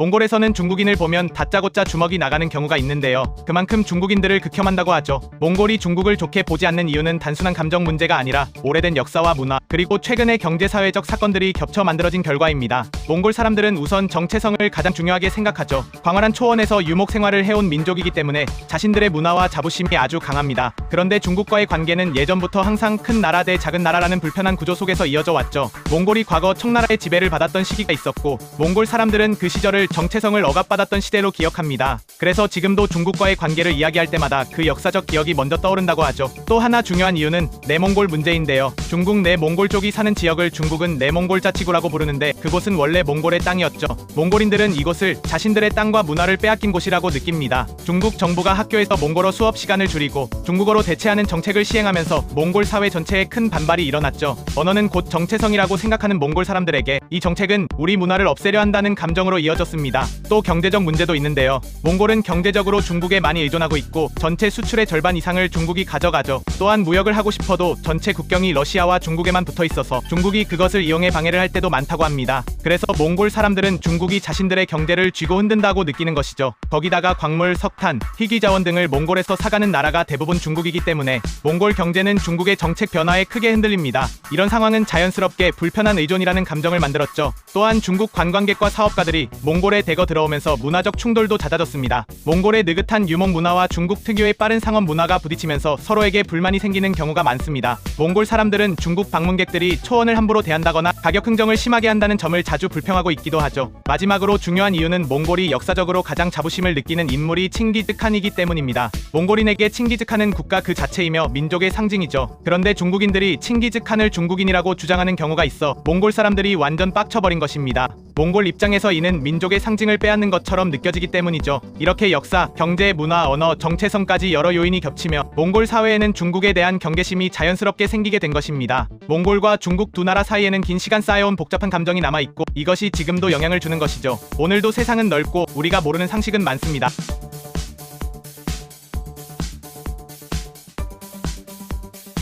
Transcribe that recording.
몽골에서는 중국인을 보면 다짜고짜 주먹이 나가는 경우가 있는데요. 그만큼 중국인들을 극혐한다고 하죠. 몽골이 중국을 좋게 보지 않는 이유는 단순한 감정 문제가 아니라 오래된 역사와 문화, 그리고 최근의 경제사회적 사건들이 겹쳐 만들어진 결과입니다. 몽골 사람들은 우선 정체성을 가장 중요하게 생각하죠. 광활한 초원에서 유목 생활을 해온 민족이기 때문에 자신들의 문화와 자부심이 아주 강합니다. 그런데 중국과의 관계는 예전부터 항상 큰 나라 대 작은 나라라는 불편한 구조 속에서 이어져 왔죠. 몽골이 과거 청나라의 지배를 받았던 시기가 있었고, 몽골 사람들은 그 시절을 정체성을 억압받았던 시대로 기억합니다. 그래서 지금도 중국과의 관계를 이야기할 때마다 그 역사적 기억이 먼저 떠오른다고 하죠. 또 하나 중요한 이유는 내몽골 문제인데요. 중국 내 몽골 쪽이 사는 지역을 중국은 내몽골 자치구라고 부르는데 그곳은 원래 몽골의 땅이었죠. 몽골인들은 이곳을 자신들의 땅과 문화를 빼앗긴 곳이라고 느낍니다. 중국 정부가 학교에서 몽골어 수업 시간을 줄이고 중국어로 대체하는 정책을 시행하면서 몽골 사회 전체에 큰 반발이 일어났죠. 언어는 곧 정체성이라고 생각하는 몽골 사람들에게 이 정책은 우리 문화를 없애려 한다는 감정으로 이어졌습니다. 또 경제적 문제도 있는데요. 몽골은 경제적으로 중국에 많이 의존하고 있고 전체 수출의 절반 이상을 중국이 가져가죠. 또한 무역을 하고 싶어도 전체 국경이 러시아와 중국에만 붙어 있어서 중국이 그것을 이용해 방해를 할 때도 많다고 합니다. 그래서 몽골 사람들은 중 국이 자신들의 경제를 쥐고 흔든다고 느끼는 것이죠. 거기다가 광물, 석탄, 희귀 자원 등을 몽골에서 사가는 나라가 대부분 중국이기 때문에 몽골 경제는 중국의 정책 변화에 크게 흔들립니다. 이런 상황은 자연스럽게 불편한 의존이라는 감정을 만들었죠. 또한 중국 관광객과 사업가들이 몽골에 대거 들어오면서 문화적 충돌도 잦아졌습니다. 몽골의 느긋한 유목 문화와 중국 특유의 빠른 상업 문화가 부딪히면서 서로에게 불만이 생기는 경우가 많습니다. 몽골 사람들은 중국 방문객들이 초원을 함부로 대한다거나 가격 흥정을 심하게 한다는 점을 자주 불평하고 있기도 하죠. 마지막으로 중요한 이유는 몽골이 역사적으로 가장 자부심을 느끼는 인물이 칭기즈칸이기 때문입니다. 몽골인에게 칭기즈칸은 국가 그 자체이며 민족의 상징이죠. 그런데 중국인들이 칭기즈칸을 중국인이라고 주장하는 경우가 있어 몽골 사람들이 완전 빡쳐버린 것입니다. 몽골 입장에서 이는 민족의 상징을 빼앗는 것처럼 느껴지기 때문이죠. 이렇게 역사, 경제, 문화, 언어, 정체성까지 여러 요인이 겹치며 몽골 사회에는 중국에 대한 경계심이 자연스럽게 생기게 된 것입니다. 몽골과 중국 두 나라 사이에는 긴 시간 쌓여온 복잡한 감정이 남아있고 이것이 지금도 영향을 주는 것이죠. 오늘도 세상은 넓고 우리가 모르는 상식은 많습니다.